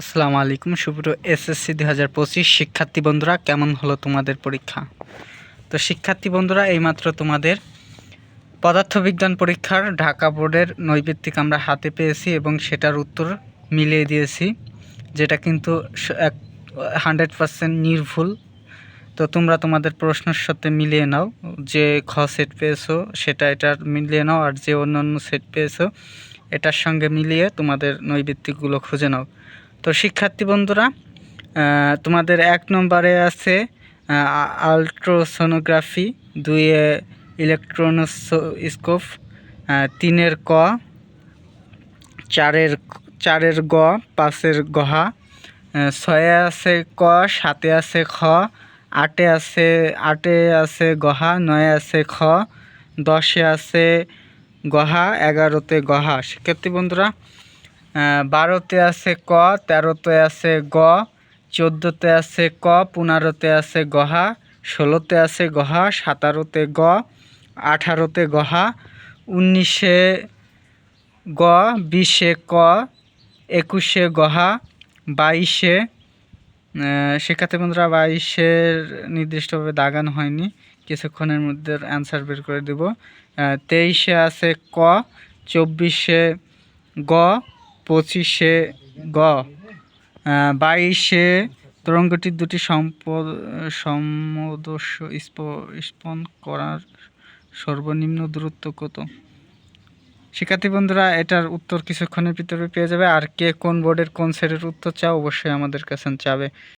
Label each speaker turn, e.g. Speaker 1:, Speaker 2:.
Speaker 1: আসসালামু আলাইকুম সুপ্র এসএসসি দুই হাজার পঁচিশ শিক্ষার্থী বন্ধুরা, কেমন হলো তোমাদের পরীক্ষা? তো শিক্ষার্থী বন্ধুরা, এইমাত্র তোমাদের পদার্থবিজ্ঞান পরীক্ষার ঢাকা বোর্ডের নৈবেত্তিক আমরা হাতে পেয়েছি এবং সেটার উত্তর মিলিয়ে দিয়েছি, যেটা কিন্তু এক হান্ড্রেড পার্সেন্ট নির্ভুল। তো তোমরা তোমাদের প্রশ্নের সাথে মিলিয়ে নাও, যে খ সেট পেয়েছ, সেটা এটার মিলিয়ে নাও, আর যে অন্যান্য সেট পেয়েছ, এটার সঙ্গে মিলিয়ে তোমাদের নৈবিত্তিকগুলো খুঁজে নাও। তো শিক্ষার্থী বন্ধুরা তোমাদের এক নম্বরে আছে আলট্রাসোনোগ্রাফি, দুইয়ে ইলেকট্রোনোস্কোপ তিনের ক, চারের চারের গ, পাঁচের গহা ছয়ে আছে ক, সাতে আছে খ, আটে আছে আটে আছে গহা, নয়ে আছে খ, দশে আছে গহা, এগারোতে গহা। শিক্ষার্থী বন্ধুরা বারোতে আছে ক, তেরোতে আছে গ, চোদ্দোতে আছে ক, পনেরোতে আছে গহা, ষোলোতে আছে গহা, সাতারোতে গ, আঠারোতে গহা, উনিশে গ, বিশে ক, একুশে গহা, বাইশে শিক্ষার্থী বন্ধুরা বাইশের নির্দিষ্টভাবে দাগানো হয়নি, কিছুক্ষণের মধ্যে অ্যান্সার বের করে দেব। তেইশে আছে ক, চব্বিশে গ পঁচিশে গ বাইশে তরঙ্গটির দুটি সম্পদ, সমদস্য স্প- স্পন করার সর্বনিম্ন দূরত্ব কত? শিক্ষার্থী বন্ধুরা, এটার উত্তর কিছুক্ষণের ভিতরে পেয়ে যাবে। আর কে কোন বোর্ডের কোন সেটের উত্তর চাও অবশ্যই আমাদের কাছে চাবে।